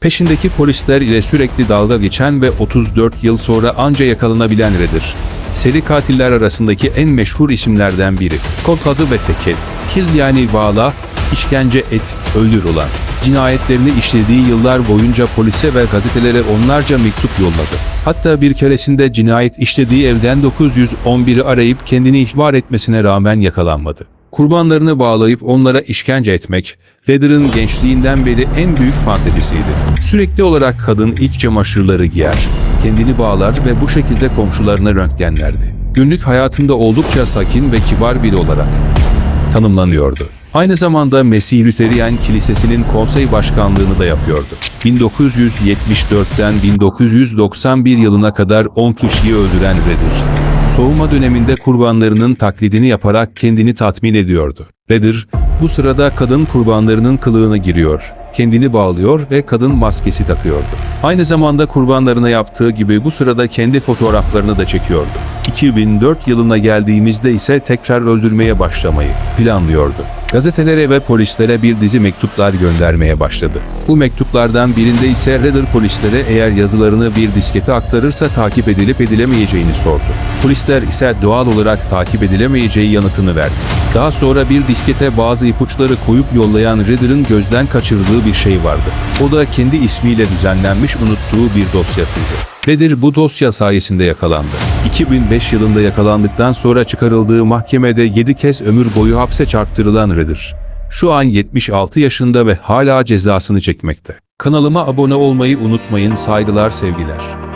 Peşindeki polisler ile sürekli dalga geçen ve 34 yıl sonra anca yakalanabilen Redder. Seri katiller arasındaki en meşhur isimlerden biri. Kod adı ve tekel. Kill yani bağla, işkence et, öldür olan. Cinayetlerini işlediği yıllar boyunca polise ve gazetelere onlarca mektup yolladı. Hatta bir keresinde cinayet işlediği evden 911'i arayıp kendini ihbar etmesine rağmen yakalanmadı. Kurbanlarını bağlayıp onlara işkence etmek, Redder'ın gençliğinden beri en büyük fantezisiydi. Sürekli olarak kadın iç çamaşırları giyer, kendini bağlar ve bu şekilde komşularına röntgenlerdi. Günlük hayatında oldukça sakin ve kibar biri olarak tanımlanıyordu. Aynı zamanda Mesih Lüteryen Kilisesi'nin konsey başkanlığını da yapıyordu. 1974'ten 1991 yılına kadar 10 kişiyi öldüren Redder, soğuma döneminde kurbanlarının taklidini yaparak kendini tatmin ediyordu. Redder, bu sırada kadın kurbanlarının kılığına giriyor, kendini bağlıyor ve kadın maskesi takıyordu. Aynı zamanda kurbanlarına yaptığı gibi bu sırada kendi fotoğraflarını da çekiyordu. 2004 yılına geldiğimizde ise tekrar öldürmeye başlamayı planlıyordu. Gazetelere ve polislere bir dizi mektuplar göndermeye başladı. Bu mektuplardan birinde ise Redder polislere eğer yazılarını bir diskete aktarırsa takip edilip edilemeyeceğini sordu. Polisler ise doğal olarak takip edilemeyeceği yanıtını verdi. Daha sonra bir diskete bazı ipuçları koyup yollayan Redder'ın gözden kaçırdığı bir şey vardı. O da kendi ismiyle düzenlenmiş unuttuğu bir dosyasıydı. Redder bu dosya sayesinde yakalandı. 2005 yılında yakalandıktan sonra çıkarıldığı mahkemede 7 kez ömür boyu hapse çarptırılan Redder. Şu an 76 yaşında ve hala cezasını çekmekte. Kanalıma abone olmayı unutmayın saygılar sevgiler.